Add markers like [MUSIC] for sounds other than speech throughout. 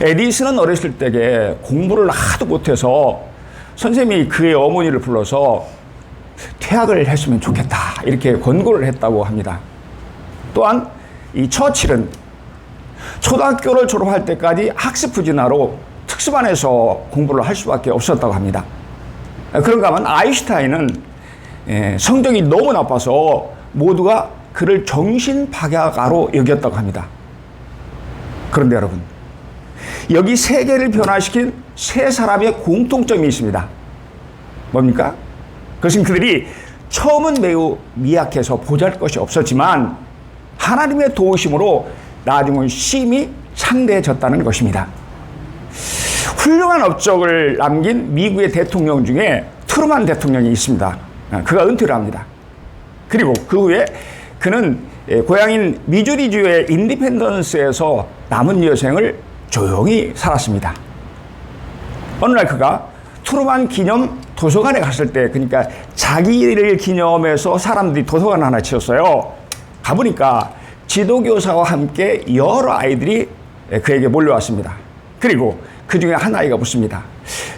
에디슨은 어렸을 때에 공부를 하도 못해서 선생님이 그의 어머니를 불러서 퇴학을 했으면 좋겠다 이렇게 권고를 했다고 합니다. 또한 이 처칠은 초등학교를 졸업할 때까지 학습 부진화로 특수반에서 공부를 할 수밖에 없었다고 합니다. 그런가 하면 아인슈타인은 예, 성적이 너무 나빠서 모두가 그를 정신박약아로 여겼다고 합니다. 그런데 여러분, 여기 세계를 변화시킨 세 사람의 공통점이 있습니다. 뭡니까? 그것은 그들이 처음은 매우 미약해서 보잘 것이 없었지만 하나님의 도우심으로 나중은 심히 창대해졌다는 것입니다. 훌륭한 업적을 남긴 미국의 대통령 중에 트루만 대통령이 있습니다. 그가 은퇴를 합니다. 그리고 그 후에 그는 예, 고향인 미주리주의 인디펜던스에서 남은 여생을 조용히 살았습니다. 어느 날 그가 트루만 기념 도서관에 갔을 때 그러니까 자기를 기념해서 사람들이 도서관 하나 지었어요. 가보니까 지도교사와 함께 여러 아이들이 그에게 몰려왔습니다. 그리고 그 중에 한 아이가 묻습니다.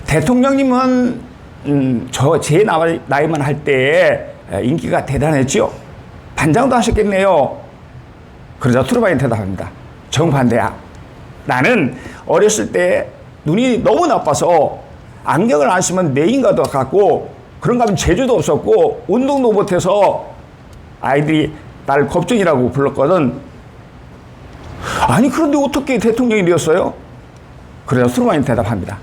대통령님은 음, 저제 나이만 할 때에 인기가 대단했지요. 반장도 하셨겠네요. 그러자 투르바인 대답합니다. 정반대야. 나는 어렸을 때 눈이 너무 나빠서 안경을 안 쓰면 내인과도 같고 그런가 하면 재주도 없었고 운동도 못해서 아이들이 나를 겁쟁이라고 불렀거든. 아니 그런데 어떻게 대통령이 되었어요? 그래서 수르마인 대답합니다.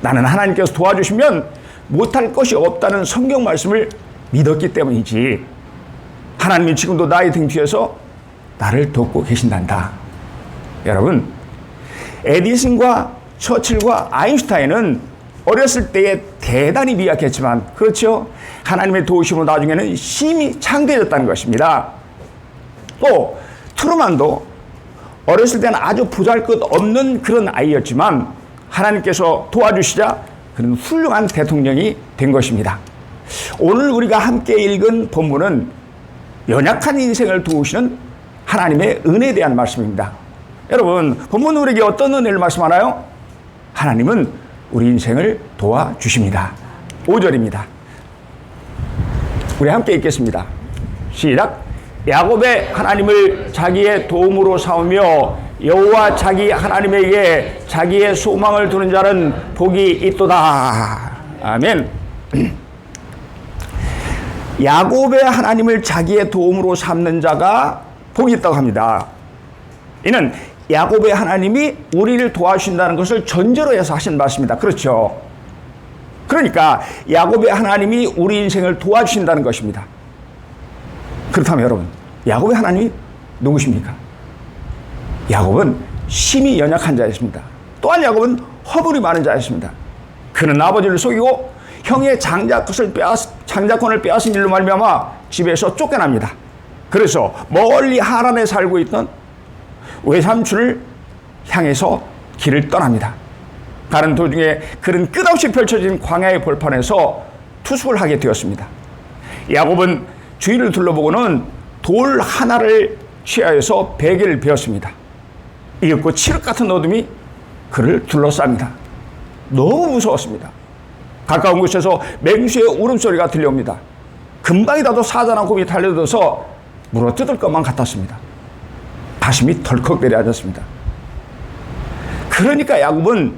나는 하나님께서 도와주시면 못할 것이 없다는 성경 말씀을 믿었기 때문이지. 하나님이 지금도 나의 등 뒤에서 나를 돕고 계신단다. 여러분, 에디슨과 처칠과 아인슈타인은 어렸을 때에 대단히 미약했지만, 그렇죠? 하나님의 도우심으로 나중에는 심히 창대해졌다는 것입니다. 또, 트루만도 어렸을 때는 아주 보잘 것 없는 그런 아이였지만, 하나님께서 도와주시자 그는 훌륭한 대통령이 된 것입니다. 오늘 우리가 함께 읽은 본문은 연약한 인생을 도우시는 하나님의 은혜에 대한 말씀입니다. 여러분, 본문 우리에게 어떤 은혜를 말씀하나요? 하나님은 우리 인생을 도와주십니다. 5절입니다. 우리 함께 읽겠습니다. 시작. 야곱의 하나님을 자기의 도움으로 삼으며 여호와 자기 하나님에게 자기의 소망을 두는 자는 복이 있도다. 아멘. [CLEARS THROAT] 야곱의 하나님을 자기의 도움으로 삼는 자가 복이 있다고 합니다. 이는 야곱의 하나님이 우리를 도와주신다는 것을 전제로 해서 하신 말씀입니다. 그렇죠. 그러니까 야곱의 하나님이 우리 인생을 도와주신다는 것입니다. 그렇다면 여러분, 야곱의 하나님이 누구십니까? 야곱은 심히 연약한 자였습니다. 또한 야곱은 허물이 많은 자였습니다. 그는 아버지를 속이고 형의 장자권을 빼앗 장자권을 빼앗은 일로 말미암아 집에서 쫓겨납니다. 그래서 멀리 하란에 살고 있던 외삼촌을 향해서 길을 떠납니다. 가는 도중에 그는 끝없이 펼쳐진 광야의 벌판에서 투숙을 하게 되었습니다. 야곱은 주위를 둘러보고는 돌 하나를 취하여서 베개를 베었습니다. 이윽고 칠흑 같은 어둠이 그를 둘러쌉니다. 너무 무서웠습니다. 가까운 곳에서 맹수의 울음소리가 들려옵니다. 금방이라도 사자나 곰이 달려들어서 물어뜯을 것만 같았습니다. 가슴이 덜컥 내려앉았습니다. 그러니까 야곱은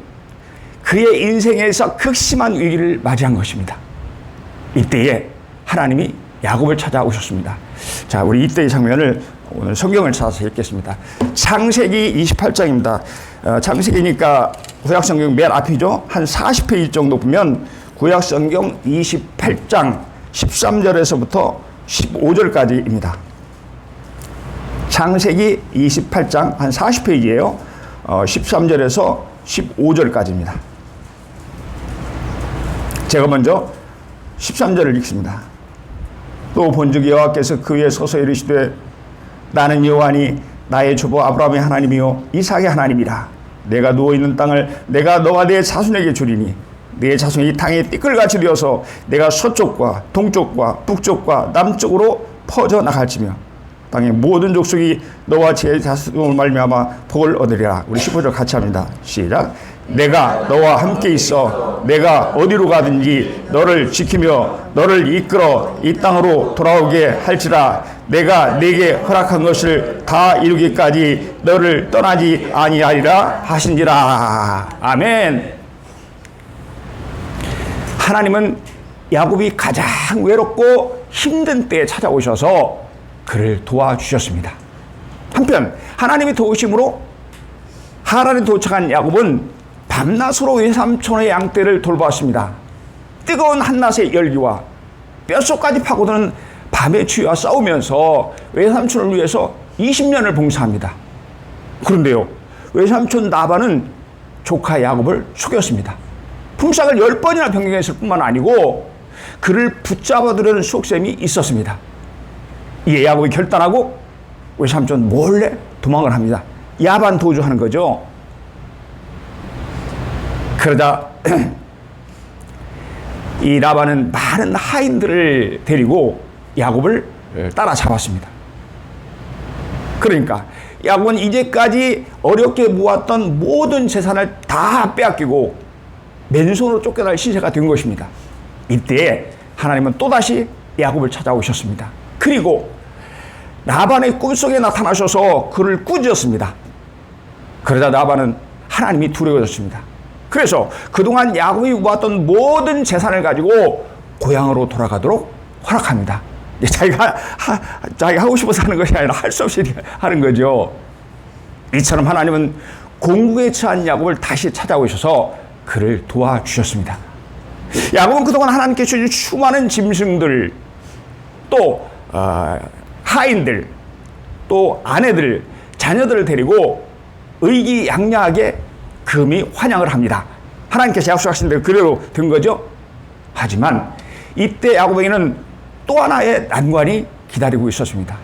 그의 인생에서 극심한 위기를 맞이한 것입니다. 이때에 하나님이 야곱을 찾아오셨습니다. 자, 우리 이때의 장면을 오늘 성경을 찾아서 읽겠습니다. 창세기 28장입니다. 어, 창세기니까 구약 성경 맨 앞이죠. 한 40페이지 정도 보면 구약 성경 28장 13절에서부터 15절까지입니다. 창세기 28장 한 40페이지예요. 어, 13절에서 15절까지입니다. 제가 먼저 13절을 읽습니다. 또 본즉 여호와께서 그 위에 서서 이르시되 나는 여호와니 나의 조부 아브라함의 하나님이요 이삭의 하나님이라 내가 누워 있는 땅을 내가 너와 내 자손에게 주리니 내 자손이 땅에 띠끌같이 되어서 내가 서쪽과 동쪽과 북쪽과 남쪽으로 퍼져 나갈지며 땅의 모든 족속이 너와 제 자손을 말미암아 복을 얻으리라. 우리 15절 같이 합니다. 시작. 내가 너와 함께 있어 내가 어디로 가든지 너를 지키며 너를 이끌어 이 땅으로 돌아오게 할지라 내가 네게 허락한 것을 다 이루기까지 너를 떠나지 아니하리라 하신지라 아멘 하나님은 야곱이 가장 외롭고 힘든 때에 찾아오셔서 그를 도와주셨습니다 한편 하나님의 도우심으로 하란에 도착한 야곱은 밤낮으로 외삼촌의 양떼를 돌보았습니다. 뜨거운 한낮의 열기와 뼛속까지 파고드는 밤의 추위와 싸우면서 외삼촌을 위해서 20년을 봉사합니다. 그런데요, 외삼촌 나반은 조카 야곱을 속였습니다. 품삯을 10번이나 변경했을 뿐만 아니고 그를 붙잡아두려는 속셈이 있었습니다. 이에 야곱이 결단하고 외삼촌 몰래 도망을 합니다. 야반 도주하는 거죠. 그러자 [CLEARS THROAT] 이 라반은 많은 하인들을 데리고 야곱을 따라잡았습니다. 그러니까 야곱은 이제까지 어렵게 모았던 모든 재산을 다 빼앗기고 맨손으로 쫓겨날 시세가 된 것입니다. 이때 하나님은 또다시 야곱을 찾아오셨습니다. 그리고 라반의 꿈속에 나타나셔서 그를 꾸짖었습니다. 그러자 라반은 하나님이 두려워졌습니다. 그래서 그동안 야곱이 모았던 모든 재산을 가지고 고향으로 돌아가도록 허락합니다. 자기가 하, 자기 하고 싶어서 하는 것이 아니라 할 수 없이 하는 거죠. 이처럼 하나님은 공부에 처한 야곱을 다시 찾아오셔서 그를 도와주셨습니다. 야곱은 그동안 하나님께 주신 수많은 짐승들 또 어, 하인들 또 아내들 자녀들을 데리고 의기양양하게 금이 환영을 합니다. 하나님께서 약속하신 대로 그대로 된 거죠. 하지만 이때 야곱에게는 또 하나의 난관이 기다리고 있었습니다.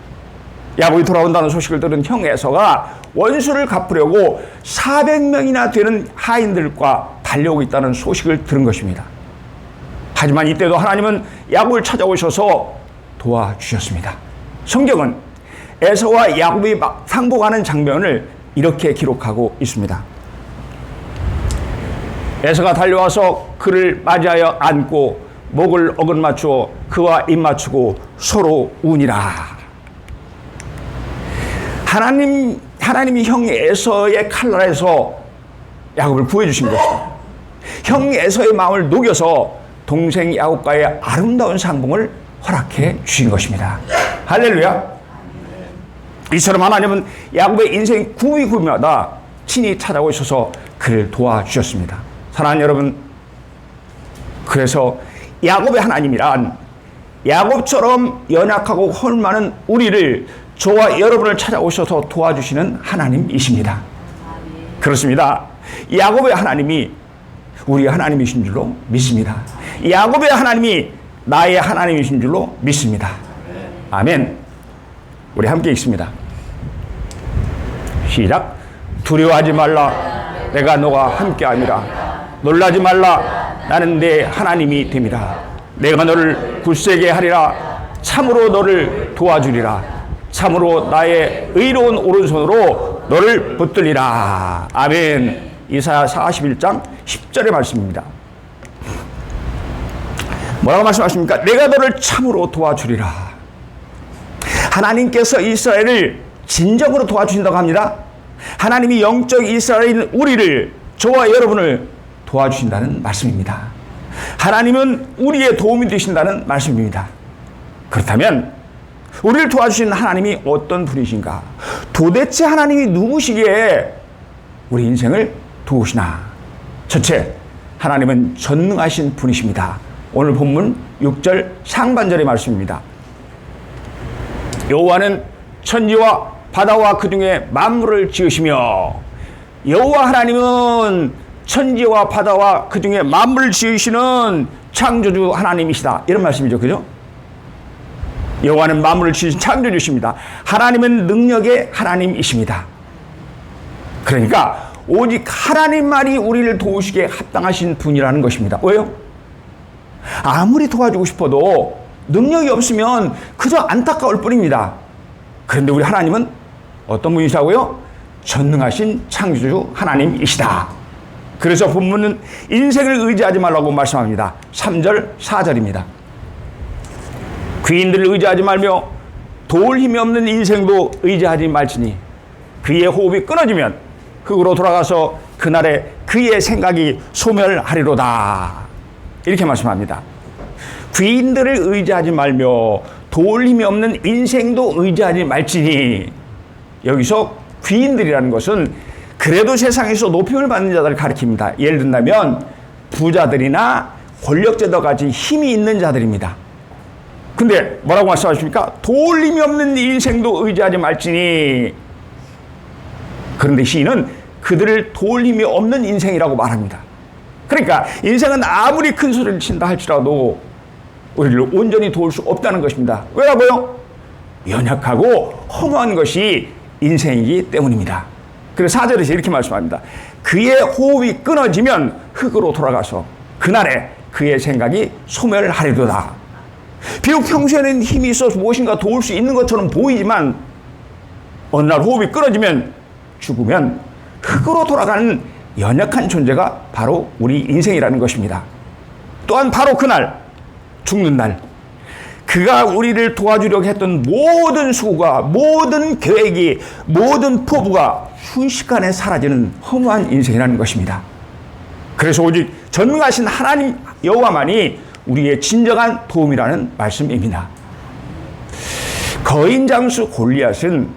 야곱이 돌아온다는 소식을 들은 형 에서가 원수를 갚으려고 400명이나 되는 하인들과 달려오고 있다는 소식을 들은 것입니다. 하지만 이때도 하나님은 야곱을 찾아오셔서 도와주셨습니다. 성경은 에서와 야곱이 상복하는 장면을 이렇게 기록하고 있습니다. 에서가 달려와서 그를 맞이하여 안고 목을 어긋 맞추어 그와 입 맞추고 서로 운이라. 하나님 하나님이 형 에서의 칼날에서 야곱을 구해 주신 것입니다. 형 에서의 마음을 녹여서 동생 야곱과의 아름다운 상봉을 허락해 주신 것입니다. 할렐루야. 이처럼 하나님은 야곱의 인생 구비구비마다 친히 찾아오셔서 그를 도와주셨습니다. 사랑하는 여러분, 그래서 야곱의 하나님이란 야곱처럼 연약하고 헐 많은 우리를 저와 여러분을 찾아오셔서 도와주시는 하나님이십니다. 그렇습니다. 야곱의 하나님이 우리의 하나님이신 줄로 믿습니다. 야곱의 하나님이 나의 하나님이신 줄로 믿습니다. 아멘. 우리 함께 있습니다. 시작. 두려워하지 말라. 내가 너와 함께 아니라. 놀라지 말라. 나는 내 하나님이 됩니다. 내가 너를 굳세게 하리라. 참으로 너를 도와주리라. 참으로 나의 의로운 오른손으로 너를 붙들리라. 아멘. 이사야 41장 10절의 말씀입니다. 뭐라고 말씀하십니까? 내가 너를 참으로 도와주리라. 하나님께서 이스라엘을 진정으로 도와주신다고 합니다. 하나님이 영적 이스라엘인 우리를 저와 여러분을 도와주신다는 말씀입니다. 하나님은 우리의 도움이 되신다는 말씀입니다. 그렇다면 우리를 도와주신 하나님이 어떤 분이신가? 도대체 하나님이 누구시기에 우리 인생을 도우시나? 첫째, 하나님은 전능하신 분이십니다. 오늘 본문 6절 상반절의 말씀입니다. 여호와는 천지와 바다와 그 중에 만물을 지으시며 여호와 하나님은 천지와 바다와 그 중에 만물을 지으시는 창조주 하나님이시다. 이런 말씀이죠. 그죠? 여호와는 만물을 지으신 창조주십니다. 하나님은 능력의 하나님이십니다. 그러니까 오직 하나님만이 우리를 도우시기에 합당하신 분이라는 것입니다. 왜요? 아무리 도와주고 싶어도 능력이 없으면 그저 안타까울 뿐입니다. 그런데 우리 하나님은 어떤 분이시라고요? 전능하신 창조주 하나님이시다. 그래서 본문은 인생을 의지하지 말라고 말씀합니다. 3절, 4절입니다. 귀인들을 의지하지 말며 도울 힘이 없는 인생도 의지하지 말지니 그의 호흡이 끊어지면 흙으로 돌아가서 그날에 그의 생각이 소멸하리로다. 이렇게 말씀합니다. 귀인들을 의지하지 말며 힘이 없는 인생도 의지하지 말지니 여기서 귀인들이라는 것은 그래도 세상에서 높임을 받는 자들을 가리킵니다. 예를 든다면 부자들이나 권력자들 같이 힘이 있는 자들입니다. 근데 뭐라고 말씀하십니까? 힘이 없는 인생도 의지하지 말지니 그런데 시인은 그들을 힘이 없는 인생이라고 말합니다. 그러니까 인생은 아무리 큰 소리를 친다 할지라도 우리를 온전히 도울 수 없다는 것입니다. 왜라고요? 연약하고 허무한 것이 인생이기 때문입니다. 그래서 사절에서 이렇게 말씀합니다. 그의 호흡이 끊어지면 흙으로 돌아가서 그날에 그의 생각이 소멸하리로다. 비록 평소에는 힘이 있어서 무엇인가 도울 수 있는 것처럼 보이지만 어느 날 호흡이 끊어지면 죽으면 흙으로 돌아가는 연약한 존재가 바로 우리 인생이라는 것입니다. 또한 바로 그날 죽는 날 그가 우리를 도와주려고 했던 모든 수고가 모든 계획이 모든 포부가 순식간에 사라지는 허무한 인생이라는 것입니다. 그래서 오직 전능하신 하나님 여호와만이 우리의 진정한 도움이라는 말씀입니다. 거인 장수 골리앗은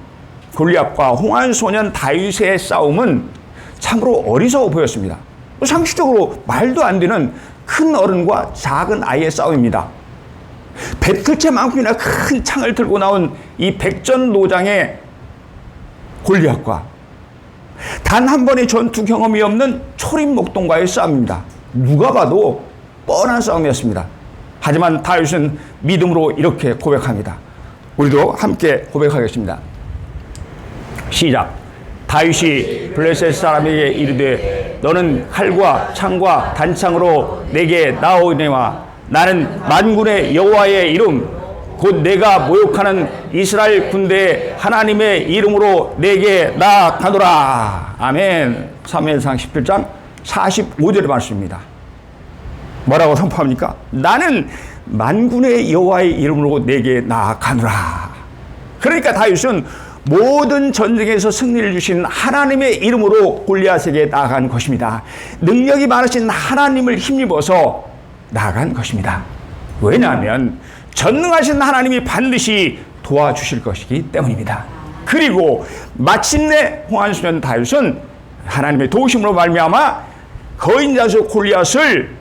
골리앗과 홍한 소년 다윗의 싸움은 참으로 어리석어 보였습니다. 상식적으로 말도 안 되는 큰 어른과 작은 아이의 싸움입니다. 배틀채만큼이나 큰 창을 들고 나온 이 백전 노장의 골리앗과 단 한 번의 전투 경험이 없는 초림 목동과의 싸움입니다. 누가 봐도 뻔한 싸움이었습니다. 하지만 다윗은 믿음으로 이렇게 고백합니다. 우리도 함께 고백하겠습니다. 시작. 다윗이 블레셋 사람에게 이르되 너는 칼과 창과 단창으로 내게 나오니와 나는 만군의 여호와의 이름 곧 내가 모욕하는 이스라엘 군대의 하나님의 이름으로 내게 나아가노라. 아멘. 사무엘상 17장 45절의 말씀입니다. 뭐라고 선포합니까? 나는 만군의 여호와의 이름으로 내게 나아가노라. 그러니까 다윗은 모든 전쟁에서 승리를 주신 하나님의 이름으로 골리앗에게 나아간 것입니다. 능력이 많으신 하나님을 힘입어서 나아간 것입니다. 왜냐하면 전능하신 하나님이 반드시 도와주실 것이기 때문입니다. 그리고 마침내 홍한수년 다윗은 하나님의 도우심으로 말미암아 거인 자수 골리앗을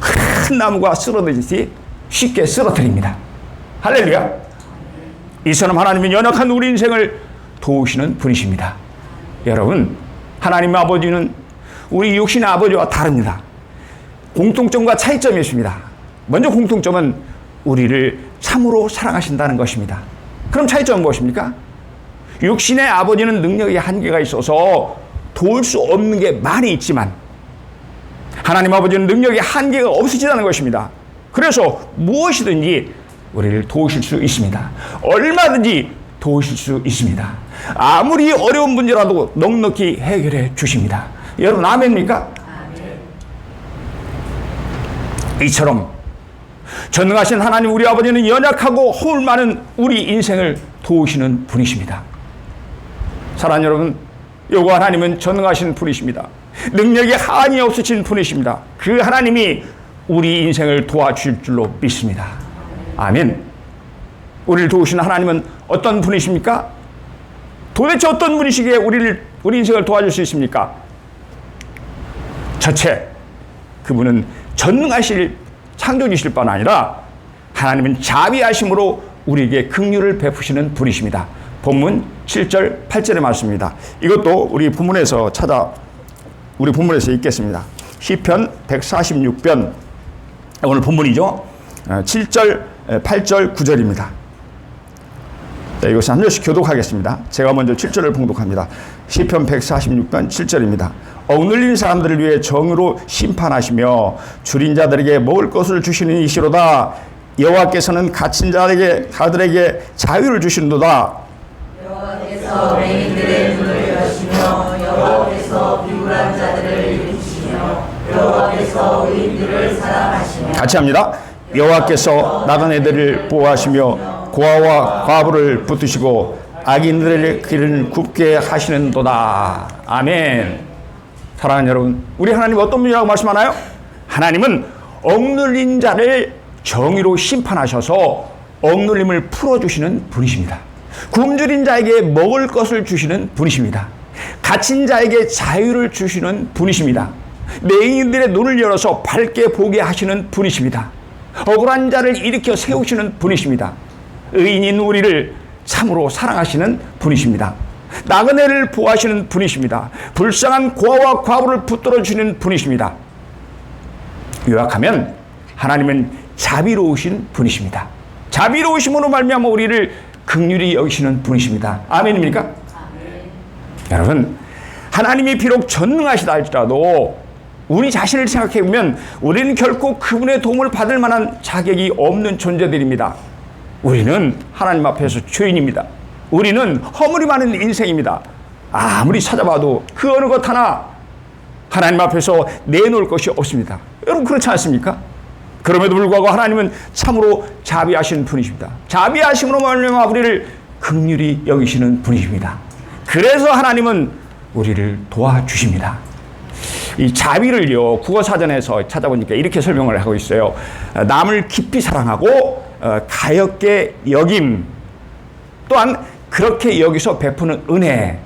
큰 나무가 쓰러지듯이 쉽게 쓰러뜨립니다. 할렐루야. 이처럼 하나님은 연약한 우리 인생을 도우시는 분이십니다. 여러분, 하나님 아버지는 우리 육신의 아버지와 다릅니다. 공통점과 차이점이 있습니다. 먼저 공통점은 우리를 참으로 사랑하신다는 것입니다. 그럼 차이점은 무엇입니까? 육신의 아버지는 능력의 한계가 있어서 도울 수 없는 게 많이 있지만 하나님 아버지는 능력의 한계가 없으시다는 것입니다. 그래서 무엇이든지 우리를 도우실 수 있습니다. 얼마든지 도우실 수 있습니다. 아무리 어려운 문제라도 넉넉히 해결해 주십니다. 여러분 아멘입니까? 이처럼 전능하신 하나님 우리 아버지는 연약하고 허울 많은 우리 인생을 도우시는 분이십니다. 사랑하는 여러분, 여호와 하나님은 전능하신 분이십니다. 능력이 한이 없으신 분이십니다. 그 하나님이 우리 인생을 도와줄 줄로 믿습니다. 아멘. 우리를 도우시는 하나님은 어떤 분이십니까? 도대체 어떤 분이시기에 우리를 우리 인생을 도와줄 수 있습니까? 첫째, 그분은 전능하실 창조주실 뿐 아니라 하나님은 자비하심으로 우리에게 긍휼을 베푸시는 분이십니다. 본문 7절 8절의 말씀입니다. 이것도 우리 본문에서 찾아 우리 본문에서 읽겠습니다. 시편 146편 오늘 본문이죠. 7절 8절 9절입니다. 자, 이것을 한 절씩 교독하겠습니다. 제가 먼저 7절을 봉독합니다. 시편 146편 7절입니다. 억눌린 사람들을 위해 정으로 심판하시며 줄인 자들에게 먹을 것을 주시는 이시로다. 여호와께서는 갇힌 자에게 자들에게 자유를 주시는도다. 여호와께서 맹인들의 눈을 여시며 여호와께서 비굴한 자들을 일으키시며 여호와께서 의인들을 사랑하시며 같이 합니다. 여호와께서 나그네들을 보호하시며 고아와 과부를 붙드시고 악인들의 길을 굽게 하시는도다. 아멘. 사랑하는 여러분, 우리 하나님 어떤 분이라고 말씀하나요? 하나님은 억눌린 자를 정의로 심판하셔서 억눌림을 풀어주시는 분이십니다. 굶주린 자에게 먹을 것을 주시는 분이십니다. 갇힌 자에게 자유를 주시는 분이십니다. 맹인들의 눈을 열어서 밝게 보게 하시는 분이십니다. 억울한 자를 일으켜 세우시는 분이십니다. 의인인 우리를 참으로 사랑하시는 분이십니다. 나그네를 보호하시는 분이십니다. 불쌍한 고아와 과부를 붙들어 주시는 분이십니다. 요약하면 하나님은 자비로우신 분이십니다. 자비로우심으로 말미암아 우리를 극률히 여기시는 분이십니다. 아멘입니까? 여러분, 하나님이 비록 전능하시다 할지라도 우리 자신을 생각해 보면 우리는 결코 그분의 도움을 받을 만한 자격이 없는 존재들입니다. 우리는 하나님 앞에서 죄인입니다. 우리는 허물이 많은 인생입니다. 아무리 찾아봐도 그 어느 것 하나 하나님 앞에서 내놓을 것이 없습니다. 여러분 그렇지 않습니까? 그럼에도 불구하고 하나님은 참으로 자비하신 분이십니다. 자비하심으로 말미암아 우리를 극률히 여기시는 분이십니다. 그래서 하나님은 우리를 도와주십니다. 이 자비를요 국어 사전에서 찾아보니까 이렇게 설명을 하고 있어요. 남을 깊이 사랑하고 어, 가엽게 여김 또한 그렇게 여기서 베푸는 은혜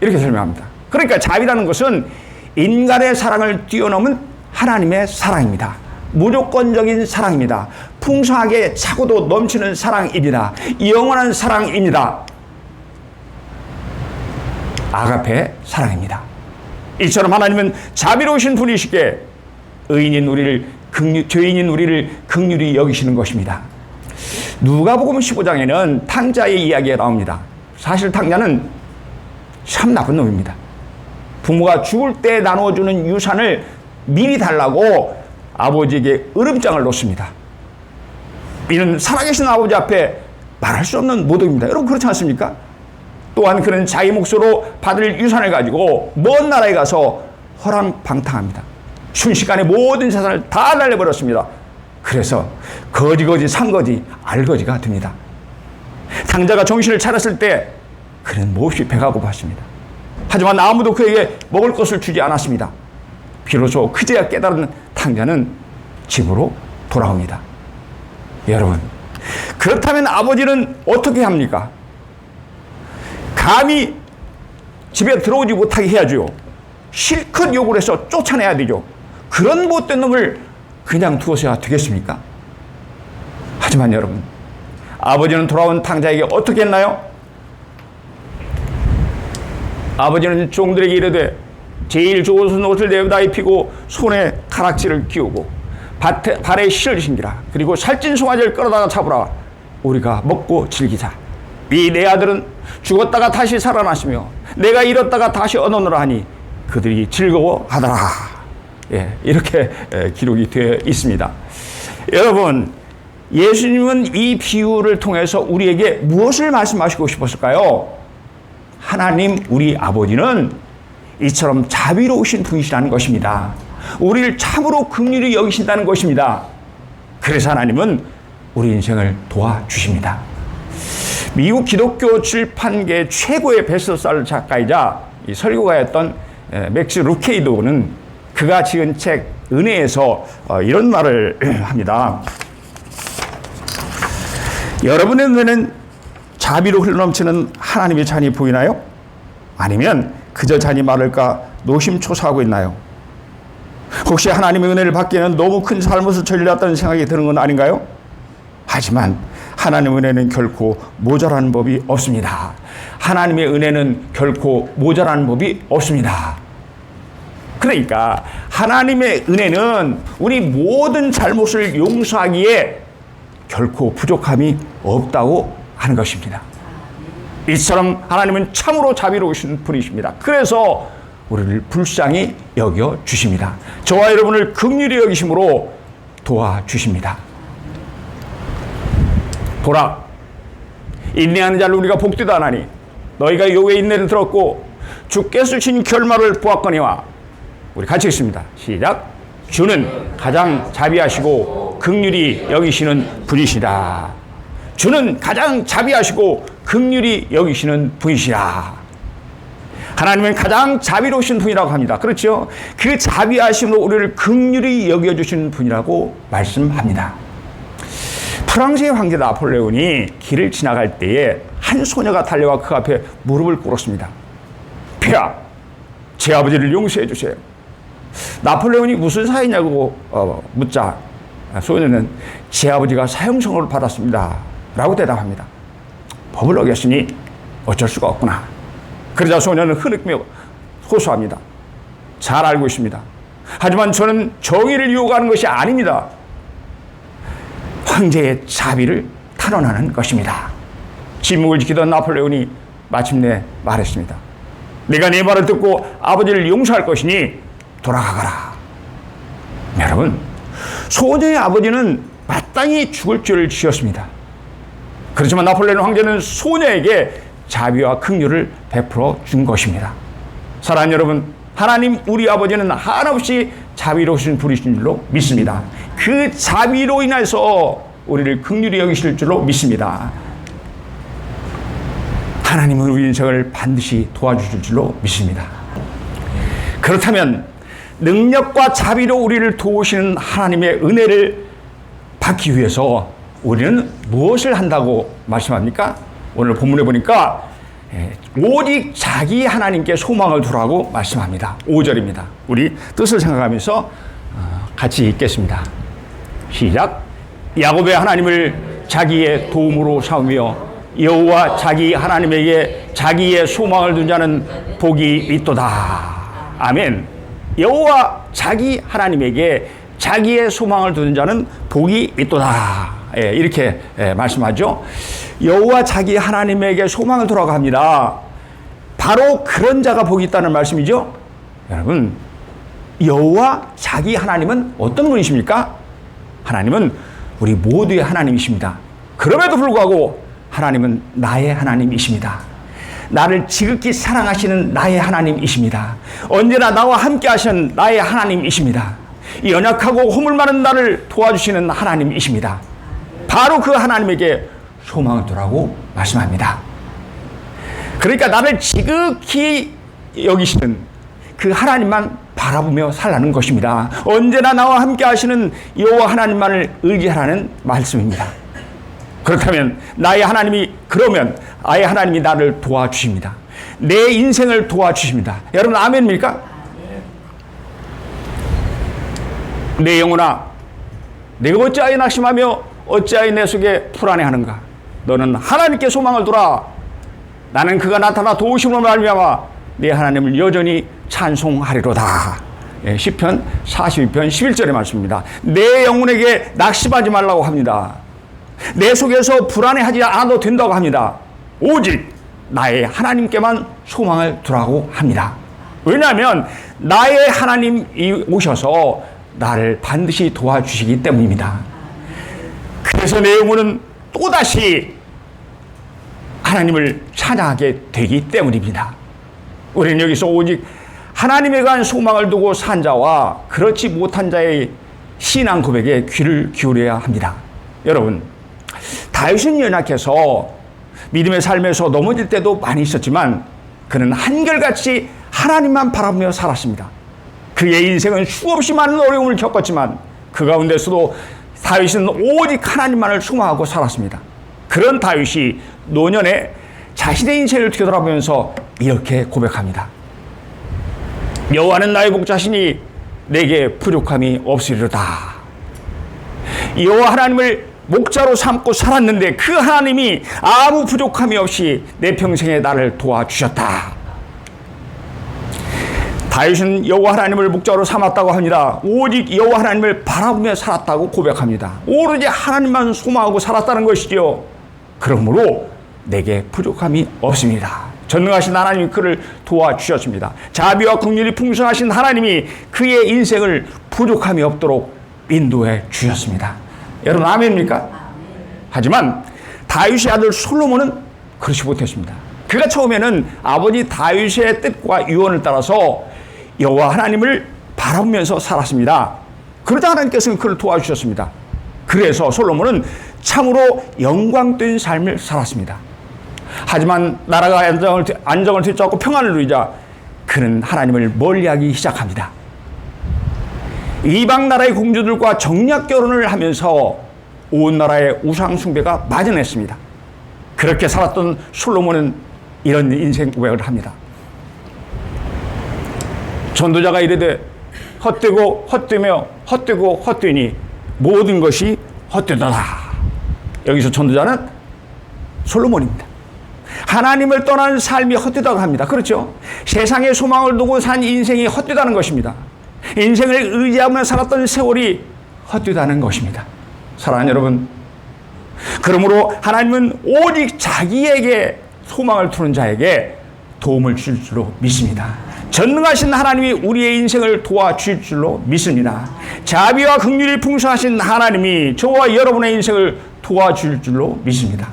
이렇게 설명합니다. 그러니까 자비라는 것은 인간의 사랑을 뛰어넘은 하나님의 사랑입니다. 무조건적인 사랑입니다. 풍성하게 차고도 넘치는 사랑입니다. 영원한 사랑입니다. 아가페 사랑입니다. 이처럼 하나님은 자비로우신 분이시기에 의인인 우리를 극류, 죄인인 우리를 극률히 여기시는 것입니다. 누가복음 15장에는 탕자의 이야기가 나옵니다. 사실 탕자는 참 나쁜 놈입니다. 부모가 죽을 때 나눠주는 유산을 미리 달라고 아버지에게 으름장을 놓습니다. 이는 살아계신 아버지 앞에 말할 수 없는 모독입니다. 여러분 그렇지 않습니까? 또한 그는 자기 몫으로 받을 유산을 가지고 먼 나라에 가서 허랑방탕합니다. 순식간에 모든 재산을 다 날려버렸습니다. 그래서 거지거지 산거지 알거지가 됩니다. 당자가 정신을 차렸을 때 그는 몹시 배가 고팠습니다. 하지만 아무도 그에게 먹을 것을 주지 않았습니다. 비로소 그제야 깨달은 탕자는 집으로 돌아옵니다. 여러분, 그렇다면 아버지는 어떻게 합니까? 감히 집에 들어오지 못하게 해야죠. 실컷 욕을 해서 쫓아내야 되죠. 그런 못된 놈을 그냥 두어서야 되겠습니까? 하지만 여러분, 아버지는 돌아온 탕자에게 어떻게 했나요? 아버지는 종들에게 이르되 제일 좋은 옷을 내다 입히고 손에 가락지를 끼우고 밭에, 발에 실을 신기라 그리고 살찐 송아지를 끌어다가 잡으라 우리가 먹고 즐기자 이 내 아들은 죽었다가 다시 살아나시며 내가 잃었다가 다시 얻어노라 하니 그들이 즐거워하더라 예, 이렇게 기록이 되어 있습니다 여러분 예수님은 이 비유를 통해서 우리에게 무엇을 말씀하시고 싶었을까요? 하나님 우리 아버지는 이처럼 자비로우신 분이시라는 것입니다. 우리를 참으로 긍휼히 여기신다는 것입니다. 그래서 하나님은 우리 인생을 도와주십니다. 미국 기독교 출판계 최고의 베스트셀러 작가이자 설교가였던 맥스 루케이도는 그가 지은 책 은혜에서 어, 이런 말을 [CLEARS THROAT] 합니다. 여러분의 눈에는 자비로 흘러넘치는 하나님의 잔이 보이나요? 아니면 그저 잔이 마를까 노심초사하고 있나요? 혹시 하나님의 은혜를 받기에는 너무 큰 잘못을 저질렀다는 생각이 드는 건 아닌가요? 하지만 하나님의 은혜는 결코 모자라는 법이 없습니다. 하나님의 은혜는 결코 모자라는 법이 없습니다. 그러니까 하나님의 은혜는 우리 모든 잘못을 용서하기에 결코 부족함이 없다고 하는 것입니다. 이처럼 하나님은 참으로 자비로우신 분이십니다. 그래서 우리를 불쌍히 여겨 주십니다. 저와 여러분을 극률히 여기심으로 도와 주십니다. 보라 인내하는 자를 우리가 복되다 하나니 너희가 요의 인내를 들었고 주께서 주신 결말을 보았거니와 우리 같이 읽습니다. 시작. 주는 가장 자비하시고 극률이 여기시는 분이시라. 주는 가장 자비하시고 극률이 여기시는 분이시라. 하나님은 가장 자비로우신 분이라고 합니다. 그렇죠? 그 자비하심으로 우리를 극률이 여겨주신 분이라고 말씀합니다. 프랑스의 황제 나폴레온이 길을 지나갈 때에 한 소녀가 달려와 그 앞에 무릎을 꿇었습니다. 폐하, 제 아버지를 용서해 주세요. 나폴레온이 무슨 사이냐고 어, 묻자 소녀는 제 아버지가 사형선고를 받았습니다. 라고 대답합니다. 법을 어겼으니 어쩔 수가 없구나. 그러자 소녀는 흐느끼며 호소합니다. 잘 알고 있습니다. 하지만 저는 정의를 요구하는 것이 아닙니다. 황제의 자비를 탄원하는 것입니다. 침묵을 지키던 나폴레온이 마침내 말했습니다. 내가 네 말을 듣고 아버지를 용서할 것이니 돌아가거라. 여러분, 소녀의 아버지는 마땅히 죽을 죄를 지었습니다. 그렇지만 나폴레온 황제는 소녀에게 자비와 긍휼을 베풀어 준 것입니다. 사랑하는 여러분, 하나님 우리 아버지는 한없이 자비로우신 분이신 줄로 믿습니다. 그 자비로 인해서 우리를 긍휼히 여기실 줄로 믿습니다. 하나님은 우리 인생을 반드시 도와주실 줄로 믿습니다. 그렇다면 능력과 자비로 우리를 도우시는 하나님의 은혜를 받기 위해서 우리는 무엇을 한다고 말씀합니까? 오늘 본문에 보니까 예, 오직 자기 하나님께 소망을 두라고 말씀합니다. 5절입니다. 우리 뜻을 생각하면서 어, 같이 읽겠습니다. 시작. 야곱의 하나님을 자기의 도움으로 삼으며 여호와 자기 하나님에게 자기의 소망을 둔 자는 복이 있도다. 아멘. 여호와 자기 하나님에게 자기의 소망을 두는 자는 복이 있도다. 예, 이렇게 예, 말씀하죠. 여호와 자기 하나님에게 소망을 두라고 합니다. 바로 그런 자가 복이 있다는 말씀이죠. 여러분, 여호와 자기 하나님은 어떤 분이십니까? 하나님은 우리 모두의 하나님이십니다. 그럼에도 불구하고 하나님은 나의 하나님이십니다. 나를 지극히 사랑하시는 나의 하나님이십니다. 언제나 나와 함께 하시는 나의 하나님이십니다. 연약하고 허물 많은 나를 도와주시는 하나님이십니다. 바로 그 하나님에게 소망을 두라고 말씀합니다. 그러니까 나를 지극히 여기시는 그 하나님만 바라보며 살라는 것입니다. 언제나 나와 함께 하시는 여호와 하나님만을 의지하라는 말씀입니다. 그렇다면 나의 하나님이 그러면 아의 하나님이 나를 도와주십니다. 내 인생을 도와주십니다. 여러분 아멘입니까? 내 영혼아 내가 어찌하여 낙심하며 어찌하여 내 속에 불안해하는가 너는 하나님께 소망을 두라 나는 그가 나타나 도우심으로 말미암아 내 하나님을 여전히 찬송하리로다. 예, 시편 42편 11절의 말씀입니다. 내 영혼에게 낙심하지 말라고 합니다. 내 속에서 불안해하지 않아도 된다고 합니다. 오직 나의 하나님께만 소망을 두라고 합니다. 왜냐하면 나의 하나님이 오셔서 나를 반드시 도와주시기 때문입니다. 그래서 내 영혼은 또다시 하나님을 찬양하게 되기 때문입니다. 우리는 여기서 오직 하나님에 관한 소망을 두고 산 자와 그렇지 못한 자의 신앙 고백에 귀를 기울여야 합니다. 여러분, 다윗은 연약해서 믿음의 삶에서 넘어질 때도 많이 있었지만 그는 한결같이 하나님만 바라보며 살았습니다. 그의 인생은 수없이 많은 어려움을 겪었지만 그 가운데서도 다윗은 오직 하나님만을 소망하고 살았습니다. 그런 다윗이 노년에 자신의 인생을 뒤돌아보면서 이렇게 고백합니다. 여호와는 나의 복자시니 내게 부족함이 없으리로다. 여호와 하나님을 목자로 삼고 살았는데 그 하나님이 아무 부족함이 없이 내 평생에 나를 도와주셨다. 다윗은 여호와 하나님을 목자로 삼았다고 합니다. 오직 여호와 하나님을 바라보며 살았다고 고백합니다. 오로지 하나님만 소망하고 살았다는 것이지요. 그러므로 내게 부족함이 없습니다. 전능하신 하나님이 그를 도와주셨습니다. 자비와 긍휼이 풍성하신 하나님이 그의 인생을 부족함이 없도록 인도해 주셨습니다. 여러분 아멘입니까? 하지만 다윗의 아들 솔로몬은 그렇지 못했습니다. 그가 처음에는 아버지 다윗의 뜻과 유언을 따라서 여호와 하나님을 바라보면서 살았습니다. 그러자 하나님께서는 그를 도와주셨습니다. 그래서 솔로몬은 참으로 영광된 삶을 살았습니다. 하지만 나라가 안정을, 안정을 되찾고 평안을 누리자 그는 하나님을 멀리하기 시작합니다. 이방 나라의 공주들과 정략 결혼을 하면서 온 나라의 우상 숭배가 만연했습니다. 그렇게 살았던 솔로몬은 이런 인생 고백을 합니다. 전도자가 이르되 헛되고 헛되며 헛되고 헛되니 모든 것이 헛되더라. 여기서 전도자는 솔로몬입니다. 하나님을 떠난 삶이 헛되다고 합니다. 그렇죠? 세상의 소망을 두고 산 인생이 헛되다는 것입니다. 인생을 의지하며 살았던 세월이 헛되다는 것입니다. 사랑하는 여러분, 그러므로 하나님은 오직 자기에게 소망을 두는 자에게 도움을 줄 줄로 믿습니다. 전능하신 하나님이 우리의 인생을 도와줄 줄로 믿습니다. 자비와 긍휼이 풍성하신 하나님이 저와 여러분의 인생을 도와줄 줄로 믿습니다.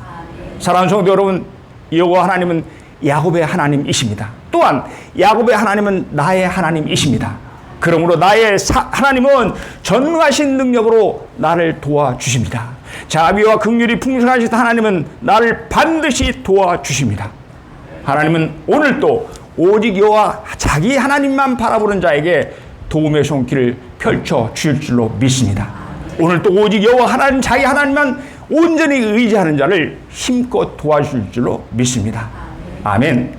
사랑하는 성도 여러분, 여호와 하나님은 야곱의 하나님이십니다. 또한 야곱의 하나님은 나의 하나님이십니다. 그러므로 나의 사- 하나님은 전능하신 능력으로 나를 도와주십니다. 자비와 긍휼이 풍성하신 하나님은 나를 반드시 도와주십니다. 하나님은 오늘도 오직 여호와 자기 하나님만 바라보는 자에게 도움의 손길을 펼쳐 주실 줄로 믿습니다. 오늘도 오직 여호와 하나님 자기 하나님만 온전히 의지하는 자를 힘껏 도와줄 줄로 믿습니다. 아멘.